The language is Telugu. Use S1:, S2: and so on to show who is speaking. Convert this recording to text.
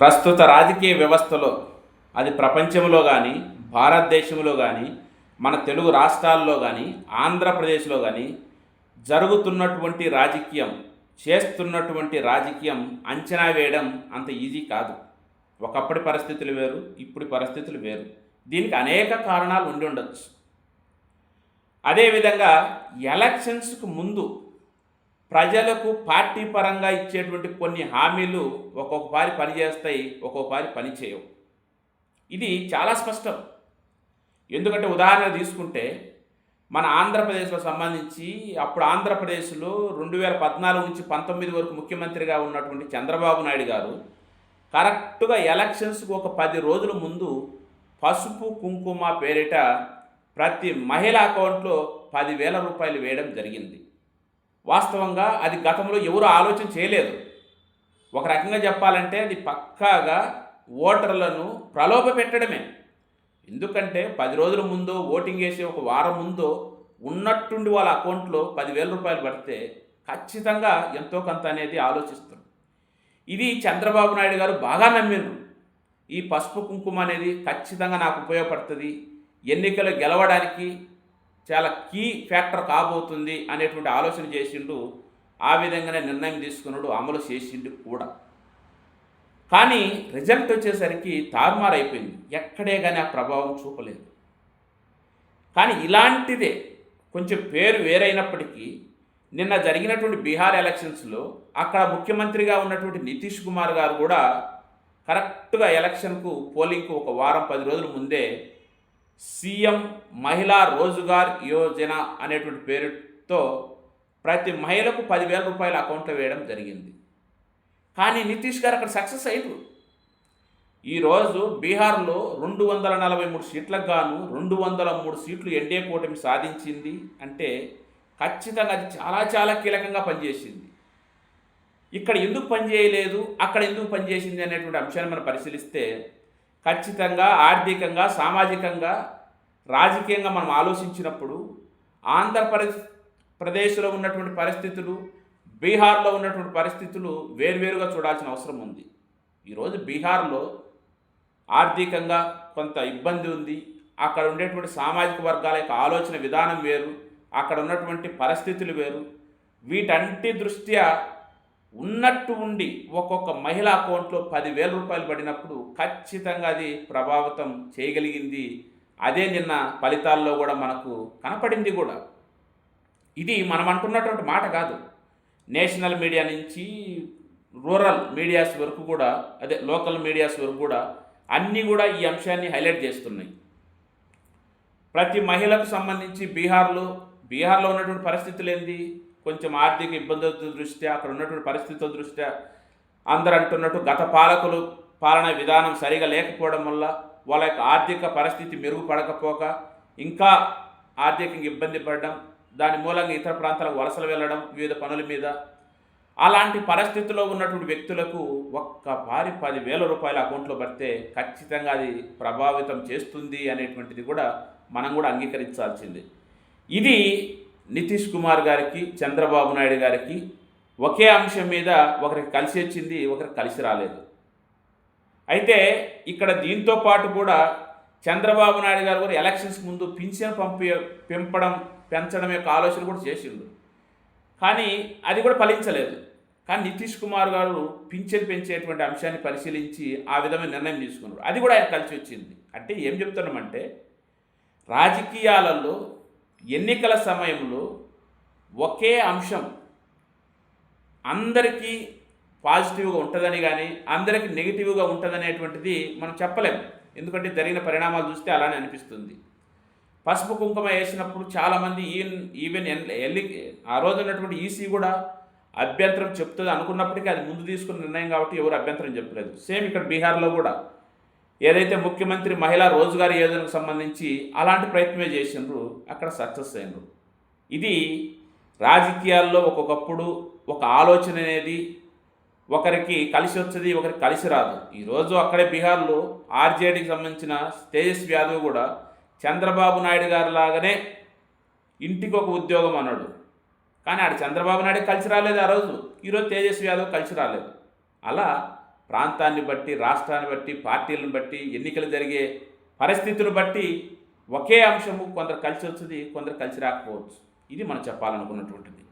S1: ప్రస్తుత రాజకీయ వ్యవస్థలో అది ప్రపంచంలో కానీ భారతదేశంలో కానీ మన తెలుగు రాష్ట్రాల్లో కానీ ఆంధ్రప్రదేశ్లో కానీ జరుగుతున్నటువంటి రాజకీయం చేస్తున్నటువంటి రాజకీయం అంచనా వేయడం అంత ఈజీ కాదు. ఒకప్పటి పరిస్థితులు వేరు ఇప్పుడు పరిస్థితులు వేరు. దీనికి అనేక కారణాలు ఉండి ఉండొచ్చు. అదేవిధంగా ఎలక్షన్స్కు ముందు ప్రజలకు పార్టీ పరంగా ఇచ్చేటువంటి కొన్ని హామీలు ఒక్కొక్కసారి పనిచేస్తాయి ఒక్కొక్కసారి పనిచేయవు. ఇది చాలా స్పష్టం. ఎందుకంటే ఉదాహరణ తీసుకుంటే మన ఆంధ్రప్రదేశ్లో సంబంధించి అప్పుడు ఆంధ్రప్రదేశ్లో రెండు వేల పద్నాలుగు నుంచి పంతొమ్మిది వరకు ముఖ్యమంత్రిగా ఉన్నటువంటి చంద్రబాబు నాయుడు గారు కరెక్ట్గా ఎలక్షన్స్కి ఒక పది రోజుల ముందు పసుపు కుంకుమ పేరిట ప్రతి మహిళ అకౌంట్లో పదివేల రూపాయలు వేయడం జరిగింది. వాస్తవంగా అది గతంలో ఎవరు ఆలోచన చేయలేదు. ఒక రకంగా చెప్పాలంటే అది పక్కాగా ఓటర్లను ప్రలోభ పెట్టడమే. ఎందుకంటే పది రోజుల ముందు ఓటింగ్ వేసి ఒక వారం ముందు ఉన్నట్టుండి వాళ్ళ అకౌంట్లో పదివేల రూపాయలు పడితే ఖచ్చితంగా ఎంతో కొంత అనేది ఆలోచిస్తారు ఇది చంద్రబాబు నాయుడు గారు బాగా నమ్మిండ్రు. ఈ పసుపు కుంకుమ అనేది ఖచ్చితంగా నాకు ఉపయోగపడుతుంది. ఎన్నికలు గెలవడానికి చాలా కీ ఫ్యాక్టర్ కాబోతుంది అనేటువంటి ఆలోచన చేసిండు ఆ విధంగానే నిర్ణయం తీసుకున్నాడు అమలు చేసిండు కూడా. కానీ రిజల్ట్ వచ్చేసరికి తారుమారు అయిపోయింది. ఎక్కడే కానీ ఆ ప్రభావం చూపలేదు. కానీ ఇలాంటిదే కొంచెం పేరు వేరైనప్పటికీ నిన్న జరిగినటువంటి బీహార్ ఎలక్షన్స్లో అక్కడ ముఖ్యమంత్రిగా ఉన్నటువంటి నితీష్ కుమార్ గారు కూడా కరెక్ట్గా ఎలక్షన్కు పోలింగ్కు ఒక వారం పది రోజుల ముందే సీఎం మహిళా రోజ్గార్ యోజన అనేటువంటి పేరుతో ప్రతి మహిళకు పదివేల రూపాయల అకౌంట్లో వేయడం జరిగింది. కానీ నితీష్ గారు అక్కడ సక్సెస్ అయ్యారు. ఈరోజు బీహార్లో రెండు వందల నలభై మూడు సీట్లకు గాను రెండు వందల మూడు సీట్లు ఎన్డీఏ కూటమి సాధించింది అంటే ఖచ్చితంగా అది చాలా చాలా కీలకంగా పనిచేసింది. ఇక్కడ ఎందుకు పనిచేయలేదు అక్కడ ఎందుకు పనిచేసింది అనేటువంటి అంశాన్ని మనం పరిశీలిస్తే ఖచ్చితంగా ఆర్థికంగా సామాజికంగా రాజకీయంగా మనం ఆలోచించినప్పుడు ఆంధ్రప్రదేశ్ ప్రదేశ్లో ఉన్నటువంటి పరిస్థితులు బీహార్లో ఉన్నటువంటి పరిస్థితులు వేర్వేరుగా చూడాల్సిన అవసరం ఉంది. ఈరోజు బీహార్లో ఆర్థికంగా కొంత ఇబ్బంది ఉంది. అక్కడ ఉండేటువంటి సామాజిక వర్గాల యొక్క ఆలోచన విధానం వేరు. అక్కడ ఉన్నటువంటి పరిస్థితులు వేరు. వీటంటి దృష్ట్యా ఉన్నట్టు ఉండి ఒక్కొక్క మహిళ అకౌంట్లో పదివేల రూపాయలు పడినప్పుడు ఖచ్చితంగా అది ప్రభావితం చేయగలిగింది అదే నిన్న ఫలితాల్లో కూడా మనకు కనపడింది కూడా. ఇది మనం అంటున్నటువంటి మాట కాదు. నేషనల్ మీడియా నుంచి రూరల్ మీడియాస్ వరకు కూడా అదే లోకల్ మీడియాస్ వరకు కూడా అన్నీ కూడా ఈ అంశాన్ని హైలైట్ చేస్తున్నాయి. ప్రతి మహిళకు సంబంధించి బీహార్లో బీహార్లో ఉన్నటువంటి పరిస్థితులు ఏంది? కొంచెం ఆర్థిక ఇబ్బందుల దృష్ట్యా అక్కడ ఉన్నటువంటి పరిస్థితుల దృష్ట్యా అందరూ అంటున్నట్టు గత పాలకులు పాలన విధానం సరిగా లేకపోవడం వల్ల వాళ్ళ యొక్క ఆర్థిక పరిస్థితి మెరుగుపడకపోక ఇంకా ఆర్థికంగా ఇబ్బంది పడడం దాని మూలంగా ఇతర ప్రాంతాలకు వలసలు వెళ్ళడం వివిధ పనుల మీద. అలాంటి పరిస్థితుల్లో ఉన్నటువంటి వ్యక్తులకు ఒక్క పారి పదివేల రూపాయల అకౌంట్లో పడితే ఖచ్చితంగా అది ప్రభావితం చేస్తుంది అనేటువంటిది కూడా మనం కూడా అంగీకరించాల్సింది. ఇది నితీష్ కుమార్ గారికి చంద్రబాబు నాయుడు గారికి ఒకే అంశం మీద ఒకరికి కలిసి వచ్చింది ఒకరికి కలిసి రాలేదు. అయితే ఇక్కడ దీంతో పాటు కూడా చంద్రబాబు నాయుడు గారు కూడా ఎలక్షన్స్ ముందు పింఛన్ పంపి పెంపడం పెంచడం యొక్క ఆలోచన కూడా చేసిండు. కానీ అది కూడా ఫలించలేదు. కానీ నితీష్ కుమార్ గారు పింఛన్ పెంచేటువంటి అంశాన్ని పరిశీలించి ఆ విధమైన నిర్ణయం తీసుకున్నారు. అది కూడా ఆయన కలిసి వచ్చింది. అంటే ఏం చెప్తున్నామంటే రాజకీయాలలో ఎన్నికల సమయంలో ఒకే అంశం అందరికీ పాజిటివ్గా ఉంటుందని కానీ అందరికీ నెగిటివ్గా ఉంటుందనేటువంటిది మనం చెప్పలేము ఎందుకంటే జరిగిన పరిణామాలు చూస్తే అలానే అనిపిస్తుంది. పసుపు కుంకుమ వేసినప్పుడు చాలామంది ఈవెన్ ఈవెన్ ఎల్లి ఆ రోజు ఉన్నటువంటి ఈసీ కూడా అభ్యంతరం చెప్తుంది అనుకున్నప్పటికీ అది ముందు తీసుకున్న నిర్ణయం కాబట్టి ఎవరు అభ్యంతరం చెప్పలేదు. సేమ్ ఇక్కడ బీహార్లో కూడా ఏదైతే ముఖ్యమంత్రి మహిళా రోజ్గార్ యోజనకు సంబంధించి అలాంటి ప్రయత్నమే చేసిండ్రు అక్కడ సక్సెస్ అయినరు. ఇది రాజకీయాల్లో ఒక్కొక్కప్పుడు ఒక ఆలోచన అనేది ఒకరికి కలిసి వచ్చేది ఒకరికి కలిసి రాదు. ఈరోజు అక్కడే బీహార్లో ఆర్జేడీకి సంబంధించిన తేజస్వి యాదవ్ కూడా చంద్రబాబు నాయుడు గారి లాగానే ఇంటికి ఒక ఉద్యోగం అన్నాడు. కానీ ఆడు చంద్రబాబు నాయుడు కలిసి రాలేదు ఆ రోజు. ఈరోజు తేజస్వి యాదవ్ కలిసి రాలేదు. అలా ప్రాంతాన్ని బట్టి రాష్ట్రాన్ని బట్టి పార్టీలను బట్టి ఎన్నికలు జరిగే పరిస్థితులు బట్టి ఒకే అంశము కొందరు కలిసి వచ్చేది కొందరు కలిసి రాకపోవచ్చు. ఇది మనం చెప్పాలనుకున్నటువంటిది.